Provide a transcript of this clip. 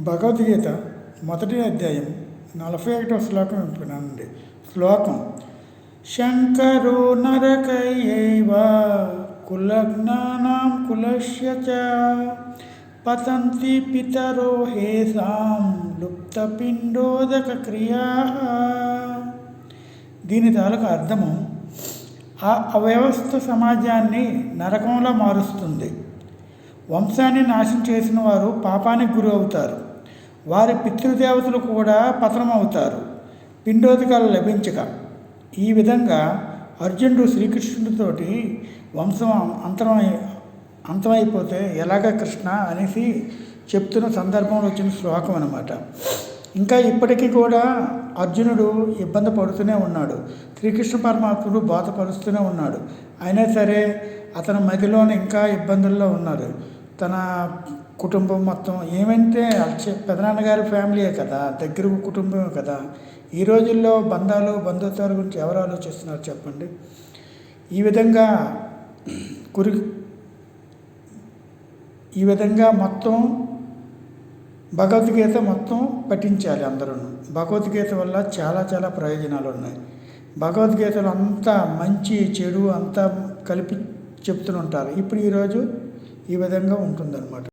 భగవద్గీత మొదటి అధ్యాయం నలభై ఒకటో శ్లోకం వింటున్నానండి శ్లోకం శంకరో నరకయ్యైవ కులజ్ఞానాం కులస్య చ పతంతి పితరో హేసాం లుప్తపిండోదక క్రియా దీని తాలూకు అర్థము ఆ అవ్యవస్థ సమాజాన్ని నరకంలో మారుస్తుంది. వంశాన్ని నాశనం చేసిన వారు పాపానికి గురి అవుతారు వారి పితృదేవతలు కూడా పతనం అవుతారు పిండోదకాలు లభించక. ఈ విధంగా అర్జునుడు శ్రీకృష్ణుడితోటి వంశం అంతరమై అంతమైపోతే ఎలాగ కృష్ణ అనేసి చెప్తున్న సందర్భంలో వచ్చిన శ్లోకం అనమాట ఇంకా ఇప్పటికీ కూడా అర్జునుడు ఇబ్బంది పడుతూనే ఉన్నాడు. శ్రీకృష్ణ పరమాత్ముడు బోధపరుస్తూనే ఉన్నాడు. అయినా సరే అతని మదిలోనే ఇంకా ఇబ్బందుల్లో ఉన్నారు. తన కుటుంబం మొత్తం ఏమంటే అచ్చ- పెదనాన్నగారి ఫ్యామిలీయే కదా దగ్గర కుటుంబమే కదా. ఈ రోజుల్లో బంధాలు బంధుత్వాల గురించి ఎవరు ఆలోచిస్తున్నారు చెప్పండి? ఈ విధంగా కురి ఈ విధంగా మొత్తం భగవద్గీత మొత్తం పఠించాలి అందరూ భగవద్గీత వల్ల చాలా చాలా ప్రయోజనాలు ఉన్నాయి. భగవద్గీతలో అంతా మంచి చెడు అంతా కలిపి చెప్తుంటారు ఇప్పుడు ఈరోజు ఈ విధంగా ఉంటుందన్నమాట.